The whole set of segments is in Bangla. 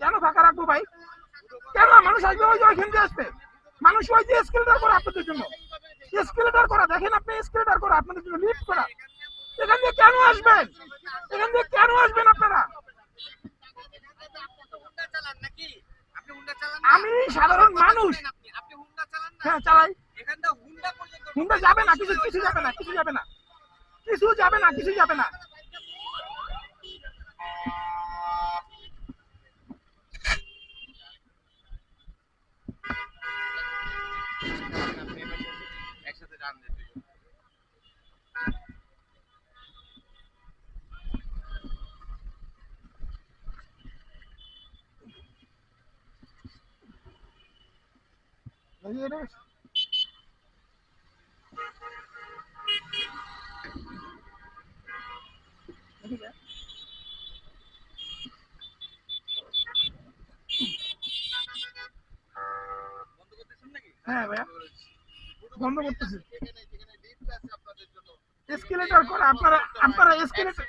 কেন ফাঁকা রাখব ভাই? কেন মানুষ আসবে ওই যে ওইখান দিয়ে আসবে? মানুষ ওই যে এসকেলেটার করা আপনাদের জন্য। এসকেলেটার করা দেখেন আপনি এসকেলেটার করা আপনাদের জন্য লিফট করা। এখান দিয়ে কেন আসবেন? এখান দিয়ে কেন আসবেন আপনারা? আমি সাধারণ মানুষ। হ্যাঁ চালাই। হুন্ডা যাবে না কিছু কিছু যাবে না কিছু যাবে না। কিছু যাবে না কিছু যাবে না। এটা হ্যাঁ ভাইয়া। বন্ধ করতেছি। এসকেলেটর করে আপনারা আপনারা এসকেলেটর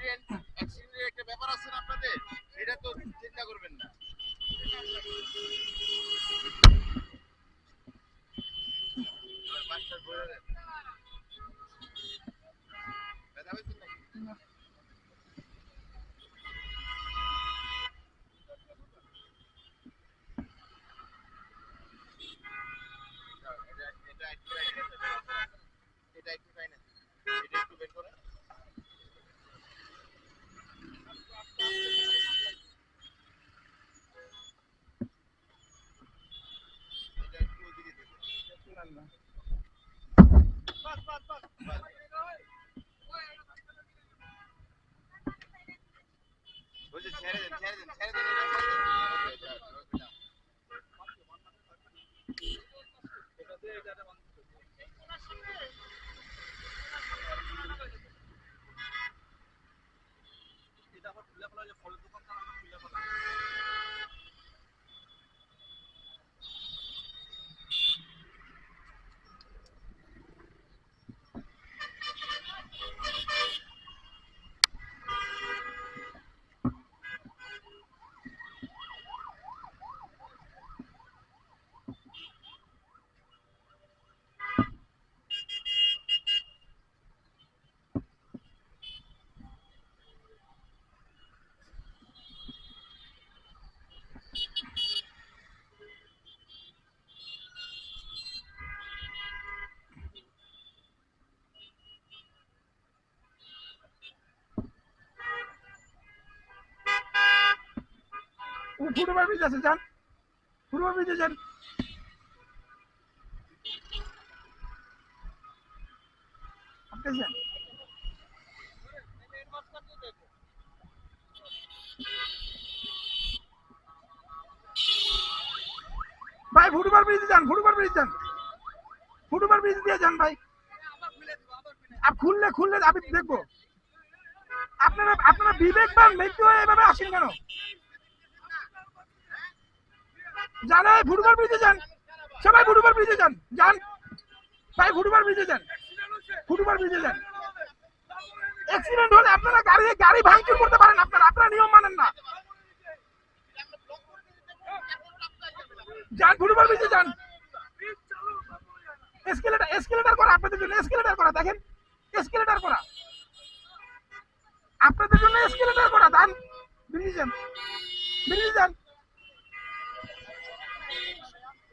বলছে ছেড়ে দেন ছেড়ে দেন ছেড়ে দেন এটা ছেড়ে দেন। আছে যান। যান। ভাই ফুটওভার ব্রিজে যান ফুটওভার ব্রিজ যান। ফুটওভার ব্রিজ দিয়ে যান ভাই। আর খুললে খুললে আমি দেখব। আপনারা আপনারা বিবেকবান ব্যক্তি হয়ে এভাবে আসেন কেন? জানে ফুটবল ব্রিজে যান। সবাই ফুটবল ব্রিজে যান। যান। ভাই, ফুটবল ব্রিজে যান। ফুটবল ব্রিজে যান। অ্যাক্সিডেন্ট হলে আপনারা গাড়ি গাড়ি ভাঙচুর করতে পারেন আপনারা। আপনারা নিয়ম মানেন না। যান, ফুটবল ব্রিজে যান। এসকেলেটার এসকেলেটার করা আপনাদের জন্য এসকেলেটার করা, দেখেন। এসকেলেটার করা। আপনাদের জন্য এসকেলেটার করা। যান, ব্রিজে যান। ব্রিজে যান।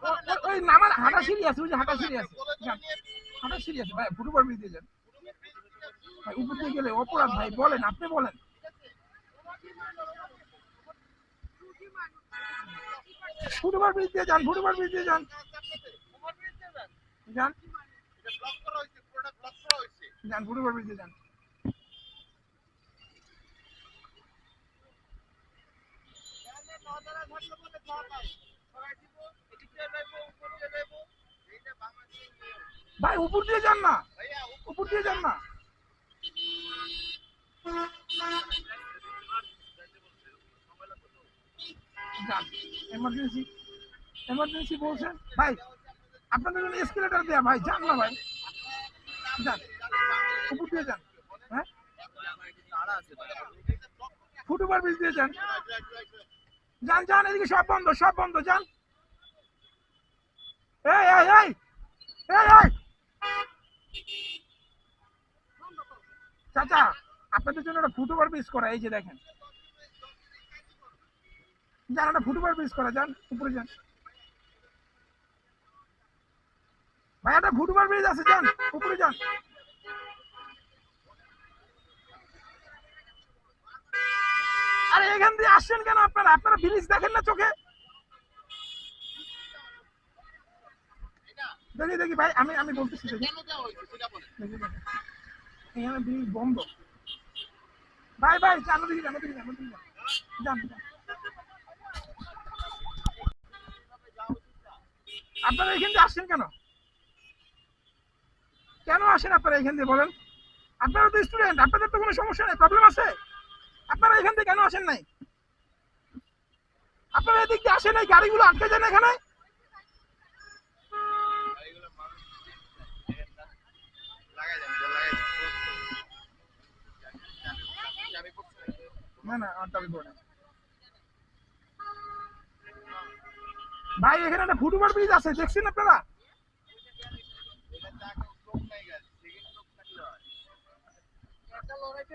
ও- ও- ওই নামার হাঁটা সিঁড়ি আছে ওই যে হাঁটা সিঁড়ি আছে। হাঁটা সিঁড়ি আছে ভাই ফুটবল ব্রিজ যান ভাই উপর দিয়ে গেলে অপরাধ ভাই বলেন আপনি বলেন। ফুটবল ব্রিজ দিয়ে যান ফুটবল ব্রিজ দিয়ে যান। যান। যান ফুটওভার ব্রিজে যান। ভাই উপর দিয়ে যান না উপর দিয়ে যান না এমার্জেন্সি এমার্জেন্সি বলছেন ভাই আপনাদের জন্য এসকেলেটার দেয়া ভাই যান না ভাই যান উপর দিয়ে যান হ্যাঁ ফুটওভার ব্রিজ দিয়ে যান যান যান, এদিকে সব বন্ধ সব বন্ধ, যান। এই এই এই এই এই। চাচা, আপনাদের জন্য একটা ফুটওভার ব্রিজ করা, এই যে দেখেন। যান, একটা ফুটওভার ব্রিজ করা, যান, উপরে যান। ভাই, একটা ফুটওভার ব্রিজ আছে, যান, উপরে যান। আরে এখান দিয়ে আসছেন কেন আপনারা? আপনারা ব্রিজ দেখেন না চোখে? দেখি দেখি ভাই আমি আমি বলতেছি। এখানে ব্রিজ বন্ধ। ভাই ভাই জানো দেখি জানো দেখি জানো দেখি। যান। আপনারা এখান দিয়ে আসছেন কেন? কেন আসেন আপনারা এখান দিয়ে বলেন? আপনারা তো স্টুডেন্ট আপনাদের তো কোনো সমস্যা নেই প্রবলেম আছে? আপনারা এখান থেকে কেন আসেন নাই? আপনারা এদিক দিয়ে আসেন এই গাড়িগুলো আটকে যান এখানে? ভাই, এখানে একটা ফুটওভার ব্রিজ আছে, দেখছেন আপনারা? লড়াইতে